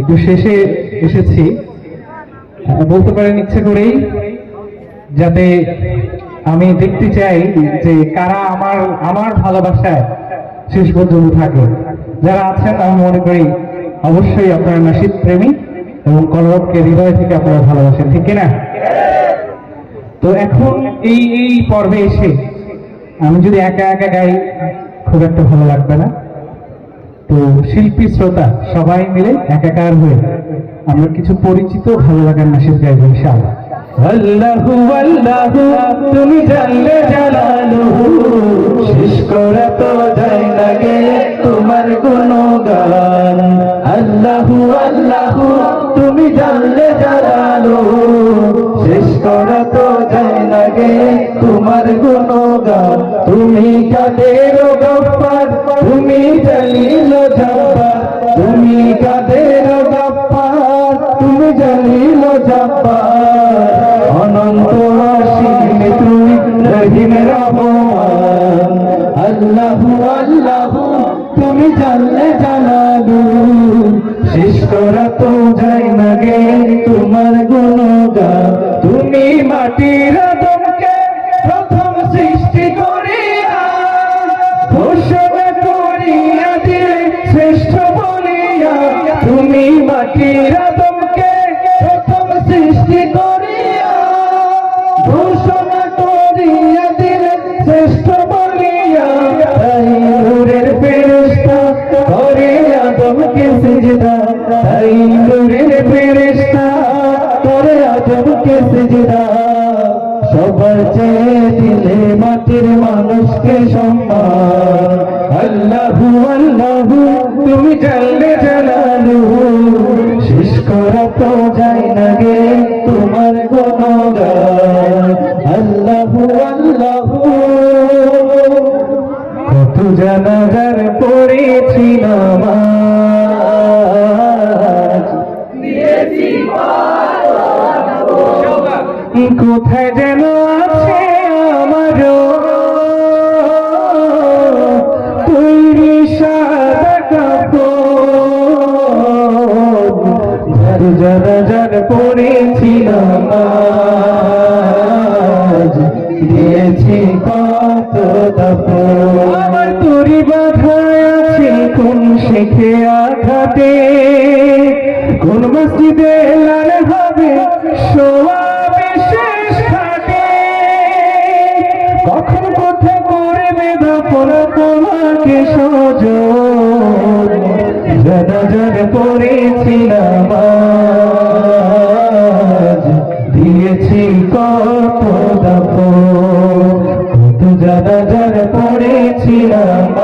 একটু শেষে এসেছি। বলতে পারেন ইচ্ছে করেই যাতে আমি দেখতে চাই যে কারা আমার আমার ভালোবাসায় শেষ পর্যন্ত থাকে। যারা আছেন, আমি মনে করি অবশ্যই আপনারা নাসিদ প্রেমী এবং কলরবকে হৃদয় থেকে আপনারা ভালোবাসেন, ঠিক কিনা? তো এখন এই এই পর্বে এসে আমি যদি একা একা গাই, খুব একটা ভালো লাগবে না। তো শিল্পী শ্রোতা সবাই মিলে একাকার হয়ে আমরা কিছু পরিচিত ভালো লাগার নাসিদ গাইব ইনশাআল্লাহ। আল্লাহু আল্লাহু, তুমি জানলে জালালু শেষ করা তো যায় তোমার গুণগান। আল্লাহু আল্লাহু, তুমি জানলে শেষ তো যায় তুমি কাদের শেষ করা তো যায় না গে তোমার গুণগান। তুমি মাটির আদমকে প্রথম সৃষ্টি করিয়া ঘোষণা করিয়া দিলে শ্রেষ্ঠ বলিয়া। তুমি মাটির আদমকে প্রথম সৃষ্টি করিয়া ঘোষণা করিয়া দিলে শ্রেষ্ঠ সবার দিলে মাটির মানুষকে সম্মান। আল্লাহু আল্লাহু তুমি জানলে জানালু। শেষ করা তো যায় না গে তোমার গুণগান। আল্লাহু আল্লাহু কত জানাজার পড়েছি নামাজ। কোথায় পড়েছিলাম আজ। দিয়েছি কত আমার তরি বাধা আছে কোন শেখে আঘাতে? কোন মসজিদে লাল হবে সোয়া বিশেষ ঘাটে কখন কোথায় করবে দাপন তোমাকে সজ জানা জানা পড়েছিলাম দিয়েছি কত দাপন কত জানা জানা পড়েছিলাম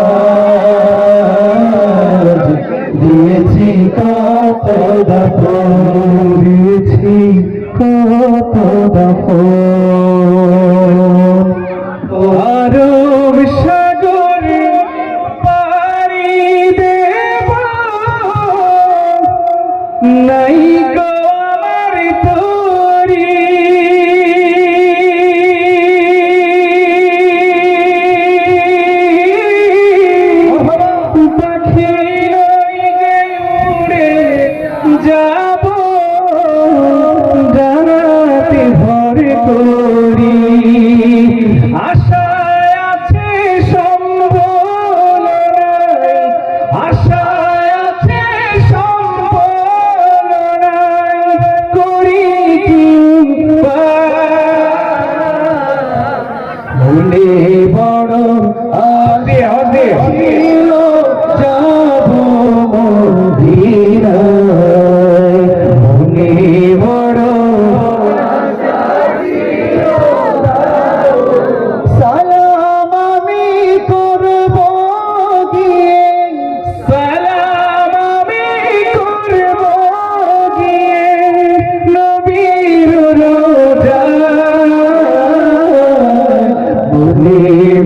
যাব জানাতে ভরে করি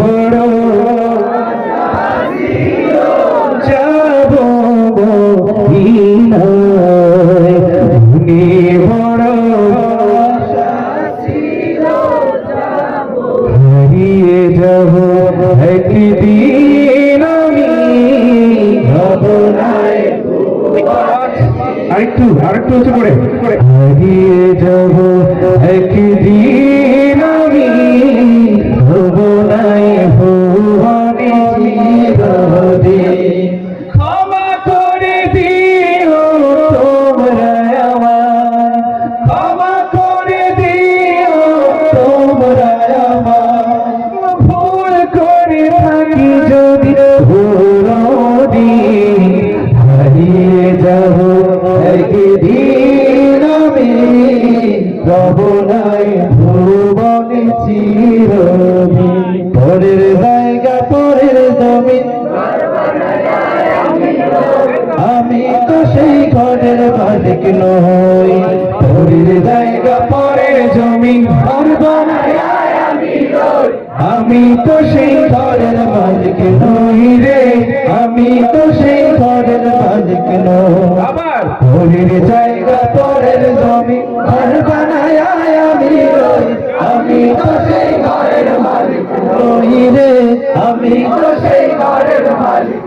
বড় যাব মনে বড় হারিয়ে যাব একদিন আরেকটু আরেকটু হচ্ছে করে হারিয়ে যাব একদিন নাই ভুবনে চিরদিন। পরের জায়গা পরের জমিন। আমি তো সেই ঘরের মালিক নই। পরের জায়গা পরের জমিন। আমি তো সেই ঘরের মালিক নই রে। আমি তো সেই ঘরের মালিক নই। পরের জায়গা পরের জমি ঘর আমি তো সেই ঘরের মালিক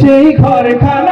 সেই ঘর খানা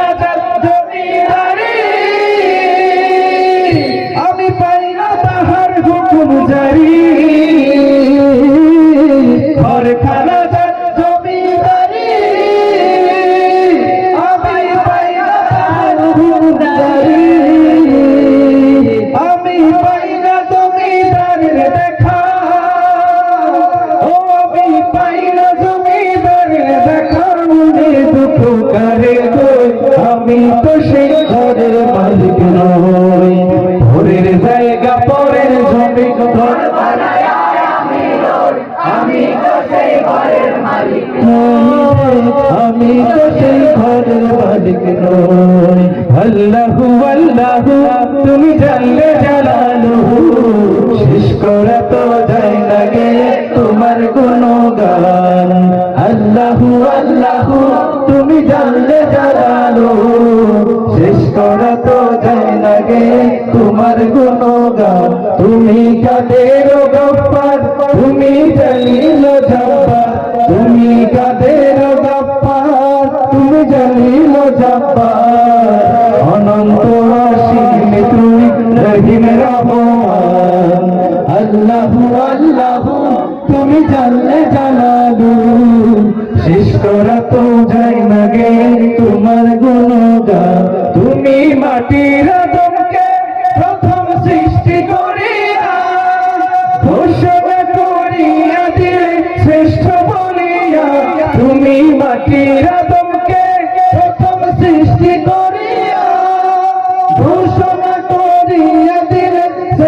পরের জমি আমি তো সেই ঘরের মালিক আল্লাহু আল্লাহু, তুমি জানলে জালালুহু শেষ করা তো যায় না গে তোমার গুণগান। আল্লাহু আল্লাহু, তুমি জানলে জালালু। শেষ করা তো যায় লাগে তোমার গুণগান। তুমি কাদের গপ্পার? তুমি জানিল জব্বার। তুমি কাদের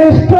দিলে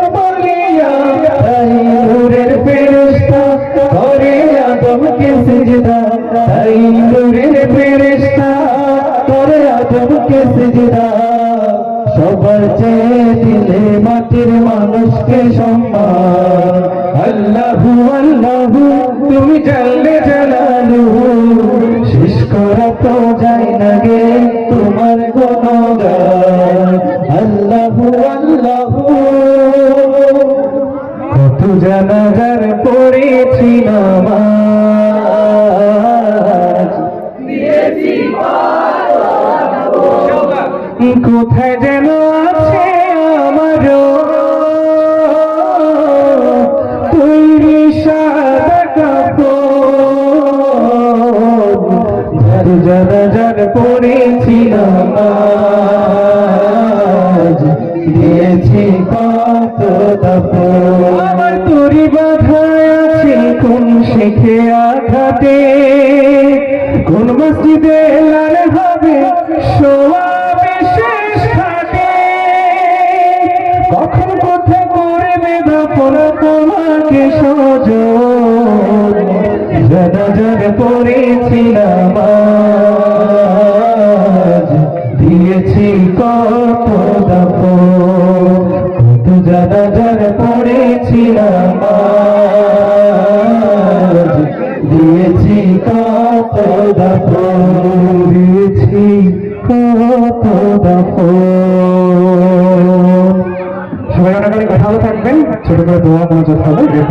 আজ দিয়েছি কত দাপড় আমার তরি বাধায় আছে কোন শেখে আঘাতে? কোন মসজিদে লাল হবে? সোয়া বিশেষ ঘাটে। কখন কোথায় করবে দাপন তোমাকে সজ জানা পড়েছিলাম দিয়েছি কত দাপ কত জানা জানা পড়েছিলাম দিয়েছি কত দাপ দিয়েছি কত দাপ সবাই অনেক থাকবেন, ছোট করে দোয়া মনোযোগ হবে এর